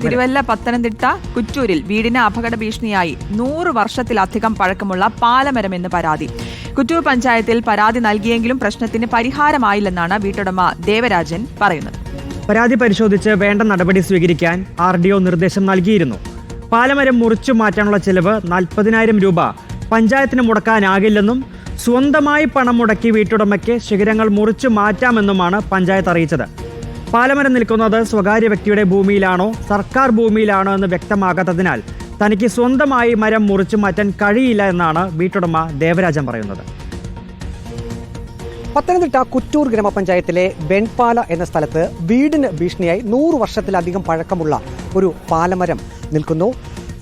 തിരുവല്ല പത്തനംതിട്ട കുറ്റൂരിൽ വീടിന് അപകട ഭീഷണിയായി നൂറ് വർഷത്തിലധികം പഴക്കമുള്ള പാലമരം എന്ന് പരാതി. കുറ്റൂർ പഞ്ചായത്തിൽ പരാതി നൽകിയെങ്കിലും പ്രശ്നത്തിന് പരിഹാരമായില്ലെന്നാണ് വീട്ടുടമ ദേവരാജൻ പറയുന്നത്. പരാതി പരിശോധിച്ച് വേണ്ട നടപടി സ്വീകരിക്കാൻ ആർ ഡി ഒ നിർദ്ദേശം നൽകിയിരുന്നു. പാലമരം മുറിച്ചു മാറ്റാനുള്ള ചെലവ് നാൽപ്പതിനായിരം രൂപ. പഞ്ചായത്തിന് മുടക്കാനാകില്ലെന്നും സ്വന്തമായി പണം മുടക്കി വീട്ടുടമയ്ക്ക് ശിഖരങ്ങൾ മുറിച്ചു മാറ്റാമെന്നുമാണ് പഞ്ചായത്ത് അറിയിച്ചത്. പാലമരം നിൽക്കുന്നത് സ്വകാര്യ വ്യക്തിയുടെ ഭൂമിയിലാണോ സർക്കാർ ഭൂമിയിലാണോ എന്ന് വ്യക്തമാകാത്തതിനാൽ തനിക്ക് സ്വന്തമായി മരം മുറിച്ചു മാറ്റാൻ കഴിയില്ല എന്നാണ് വീട്ടുടമ ദേവരാജൻ പറയുന്നത്. പത്തനംതിട്ട കുറ്റൂർ ഗ്രാമപഞ്ചായത്തിലെ വെൺപാല എന്ന സ്ഥലത്ത് വീടിന് ഭീഷണിയായി നൂറ് വർഷത്തിലധികം പഴക്കമുള്ള ഒരു പാലമരം നിൽക്കുന്നു.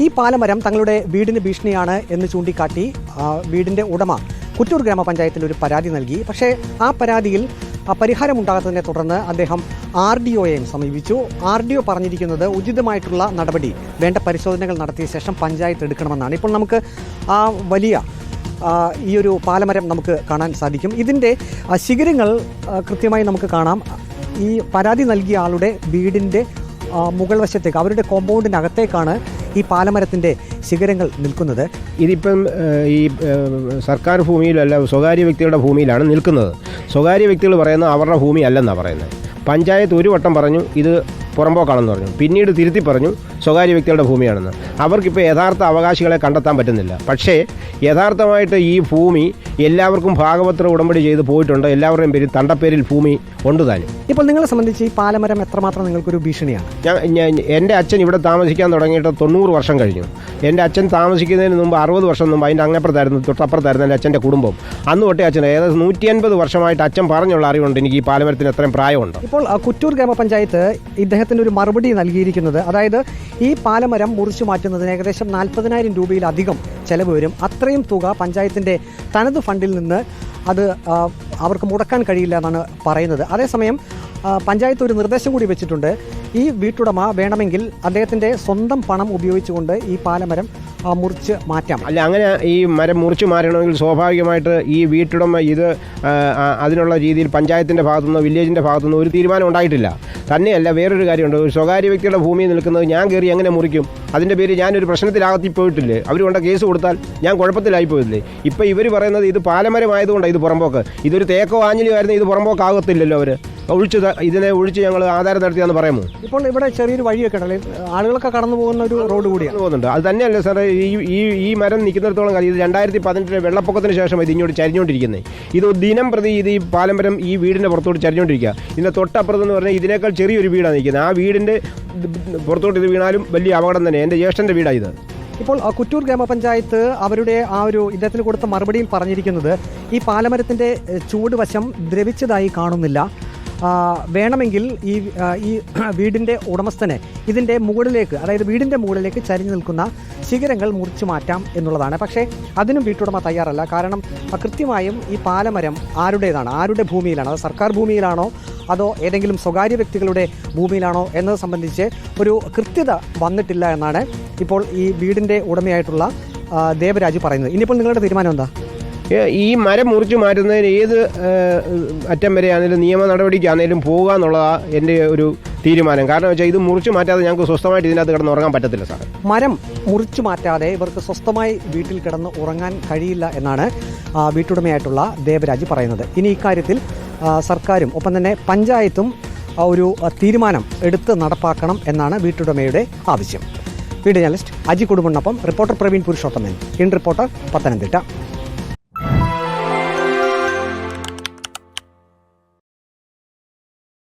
ഈ പാലമരം തങ്ങളുടെ വീടിന് ഭീഷണിയാണ് എന്ന് ചൂണ്ടിക്കാട്ടി വീടിന്റെ ഉടമ കുറ്റൂർ ഗ്രാമപഞ്ചായത്തിൽ ഒരു പരാതി നൽകി. പക്ഷേ ആ പരാതിയിൽ പരിഹാരമുണ്ടാകാത്തതിനെ തുടർന്ന് അദ്ദേഹം ആർ ഡി ഒയെയും സമീപിച്ചു. ആർ ഡി ഒ പറഞ്ഞിരിക്കുന്നത് ഉചിതമായിട്ടുള്ള നടപടി. വേണ്ട പരിശോധനകൾ നടത്തിയ ശേഷം പഞ്ചായത്ത് എടുക്കണമെന്നാണ്. ഇപ്പോൾ നമുക്ക് ആ വലിയ ഈ ഒരു പാലമരം നമുക്ക് കാണാൻ സാധിക്കും. ഇതിന്റെ ശിഖിരങ്ങൾ കൃത്യമായി നമുക്ക് കാണാം. ഈ പരാതി നൽകിയ ആളുടെ വീടിന്റെ മുകൾ വശത്തേക്ക് അവരുടെ കോമ്പൗണ്ടിനകത്തേക്കാണ് ഈ പാലമരത്തിന്റെ ശിഖരങ്ങൾ നിൽക്കുന്നത്. ഇതിപ്പം ഈ സർക്കാർ ഭൂമിയിലല്ല സ്വകാര്യ വ്യക്തികളുടെ ഭൂമിയിലാണ് നിൽക്കുന്നത്. സ്വകാര്യ വ്യക്തികൾ പറയുന്നത് അവരുടെ ഭൂമി അല്ലെന്നാണ് പറയുന്നത്. പഞ്ചായത്ത് ഒരു വട്ടം പറഞ്ഞു ഇത് പുറമ്പോക്കാണെന്ന് പറഞ്ഞു. പിന്നീട് തിരുത്തി പറഞ്ഞു സ്വകാര്യ വ്യക്തികളുടെ ഭൂമിയാണെന്ന്. അവർക്കിപ്പോൾ യഥാർത്ഥ അവകാശികളെ കണ്ടെത്താൻ പറ്റുന്നില്ല. പക്ഷേ യഥാർത്ഥമായിട്ട് ഈ ഭൂമി എല്ലാവർക്കും ഭാഗവത്ര ഉടമ്പടി ചെയ്ത് പോയിട്ടുണ്ട്. എല്ലാവരുടെയും പേരിൽ തണ്ടപ്പേരിൽ ഭൂമി ഉണ്ട് താനും. ഇപ്പോൾ നിങ്ങളെ സംബന്ധിച്ച് ഈ പാലമരം എത്രമാത്രം നിങ്ങൾക്കൊരു ഭീഷണിയാണ്? ഞാൻ എന്റെ അച്ഛൻ ഇവിടെ താമസിക്കാൻ തുടങ്ങിയിട്ട് തൊണ്ണൂറ് വർഷം കഴിഞ്ഞു. എന്റെ അച്ഛൻ താമസിക്കുന്നതിന് മുമ്പ് അറുപത് വർഷം മുമ്പ് അതിന്റെ അങ്ങപ്പുറത്തായിരുന്നു തൊട്ടപ്പുറത്തായിരുന്നു എന്റെ അച്ഛന്റെ കുടുംബം. അന്ന് തൊട്ടേ അച്ഛൻ ഏകദേശം നൂറ്റി അൻപത് വർഷമായിട്ട് അച്ഛൻ പറഞ്ഞുള്ള അറിവുണ്ട് എനിക്ക് ഈ പാലമരത്തിന് എത്രയും പ്രായമുണ്ട്. ഇപ്പോൾ കുറ്റൂർ ഗ്രാമപഞ്ചായത്ത് ഇദ്ദേഹത്തിന് ഒരു മറുപടി നൽകിയിരിക്കുന്നത്. അതായത് ഈ പാലമരം മുറിച്ചു മാറ്റുന്നതിന് ഏകദേശം നാൽപ്പതിനായിരം രൂപയിലധികം ചെലവ് വരും. അത്രയും തുക പഞ്ചായത്തിന്റെ തനത് ഫണ്ടിൽ നിന്ന് അത് അവർക്ക് മുടക്കാൻ കഴിയില്ല എന്നാണ് പറയുന്നത്. അതേസമയം പഞ്ചായത്ത് ഒരു നിർദ്ദേശം കൂടി വെച്ചിട്ടുണ്ട്. ഈ വീട്ടുടമ വേണമെങ്കിൽ അദ്ദേഹത്തിന്റെ സ്വന്തം പണം ഉപയോഗിച്ചുകൊണ്ട് ഈ പാലമരം മുറിച്ച് മാറ്റാം. അല്ല അങ്ങനെ ഈ മരം മുറിച്ച് മാറ്റണമെങ്കിൽ സ്വാഭാവികമായിട്ട് ഈ വീട്ടുടമ ഇത് അതിനുള്ള രീതിയിൽ പഞ്ചായത്തിന്റെ ഭാഗത്തുനിന്നോ വില്ലേജിന്റെ ഭാഗത്തുനിന്നോ ഒരു തീരുമാനം ഉണ്ടായിട്ടില്ല. തന്നെയല്ല വേറൊരു കാര്യമുണ്ട്. ഒരു സ്വകാര്യ വ്യക്തിയുടെ ഭൂമിയിൽ നിൽക്കുന്നത് ഞാൻ കയറി എങ്ങനെ മുറിക്കും? അതിന്റെ പേര് ഞാനൊരു പ്രശ്നത്തിലാകത്തി പോയിട്ടില്ലേ? അവർ കൊണ്ട കേസ് കൊടുത്താൽ ഞാൻ കുഴപ്പത്തിലായി പോയില്ലേ? ഇപ്പോൾ ഇവർ പറയുന്നത് ഇത് പാലമരമായതുകൊണ്ടാണ് ഇത് പുറമ്പോക്ക്. ഇതൊരു തേക്കോ ആഞ്ഞിലോ ആയിരുന്നു ഇത് പുറമ്പോക്കാകത്തില്ലല്ലോ അവർ ഒഴിച്ച് ത- ഇതിനെ ഒഴിച്ച് ഞങ്ങൾ ആധാരം നടത്തിയാന്ന് പറയാമോ? ഇപ്പോൾ ഇവിടെ ചെറിയൊരു വഴിയൊക്കെ ഉണ്ടല്ലേ ആളുകളൊക്കെ കടന്നു പോകുന്ന ഒരു റോഡ് കൂടിയാണ്. പോകുന്നുണ്ട്. അത് തന്നെയല്ല സാറേ ഈ ഈ ഈ മരം നിൽക്കുന്നിടത്തോളം കാലം ഇത് രണ്ടായിരത്തി പതിനെട്ടിലെ വെള്ളപ്പൊക്കത്തിന് ശേഷം ഇത് ഇങ്ങോട്ട് ചരിഞ്ഞുകൊണ്ടിരിക്കുന്നത്. ഇത് ദിനം പ്രതി ഇത് ഈ പാലമരം ഈ വീടിന്റെ പുറത്തോട്ട് ചരിഞ്ഞുകൊണ്ടിരിക്കുക. ഇതിന്റെ തൊട്ടപ്പുറത്ത് എന്ന് പറഞ്ഞാൽ ഇതിനേക്കാൾ ചെറിയൊരു വീടാണ് നിൽക്കുന്നത്. ആ വീടിന്റെ പുറത്തോട്ട് ഇത് വീണാലും വലിയ അപകടം തന്നെ. എന്റെ ജ്യേഷ്ഠന്റെ വീടാണ് ഇത്. ഇപ്പോൾ കുറ്റൂർ ഗ്രാമപഞ്ചായത്ത് അവരുടെ ആ ഒരു ഇദ്ദേഹത്തിന് കൊടുത്ത മറുപടിയിൽ പറഞ്ഞിരിക്കുന്നത് ഈ പാലമരത്തിന്റെ ചൂടുവശം ചൂട് വശം ദ്രവിച്ചതായി കാണുന്നില്ല. വേണമെങ്കിൽ ഈ ഈ വീടിന്റെ ഉടമസ്ഥനെ ഇതിന്റെ മുകളിലേക്ക് അതായത് വീടിന്റെ മുകളിലേക്ക് ചരിഞ്ഞു നിൽക്കുന്ന ശിഖരങ്ങൾ മുറിച്ചു മാറ്റാം എന്നുള്ളതാണ്. പക്ഷേ അതിനും വീട്ടുടമ തയ്യാറല്ല. കാരണം കൃത്യമായും ഈ പാലമരം ആരുടേതാണ്? ആരുടെ ഭൂമിയിലാണ്? അത് സർക്കാർ ഭൂമിയിലാണോ? അതോ ഏതെങ്കിലും സ്വകാര്യ വ്യക്തികളുടെ ഭൂമിയിലാണോ? എന്നത് സംബന്ധിച്ച് ഒരു കൃത്യത വന്നിട്ടില്ല എന്നാണ് ഇപ്പോൾ ഈ വീടിന്റെ ഉടമയായിട്ടുള്ള ദേവരാജ് പറയുന്നത്. ഇനിയിപ്പോൾ നിങ്ങളുടെ തീരുമാനം എന്താ? ഈ മരം മുറിച്ച് മാറ്റുന്നതിന് ഏത് അറ്റം വരെയാണെങ്കിലും നിയമ നടപടിക്കാണെങ്കിലും പോകുക എന്നുള്ളതാണ് എന്റെ ഒരു തീരുമാനം. കാരണം വെച്ചാൽ ഇത് മുറിച്ച് മാറ്റാതെ ഞങ്ങൾക്ക് സ്വസ്ഥമായിട്ട് ഇതിനകത്ത് കിടന്ന് ഉറങ്ങാൻ പറ്റത്തില്ല സാർ മരം മുറിച്ചു മാറ്റാതെ ഇവർക്ക് സ്വസ്ഥമായി വീട്ടിൽ കിടന്ന് ഉറങ്ങാൻ കഴിയില്ല എന്നാണ് വീട്ടുടമയായിട്ടുള്ള ദേവരാജ് പറയുന്നത്. ഇനി ഇക്കാര്യത്തിൽ സർക്കാരും ഒപ്പം തന്നെ പഞ്ചായത്തും ഒരു തീരുമാനം എടുത്ത് നടപ്പാക്കണം എന്നാണ് വീട്ടുടമയുടെ ആവശ്യം. Video journalist Aji കുടുംബനൊപ്പം reporter Praveen Purushothaman. In reporter Pathanamthitta.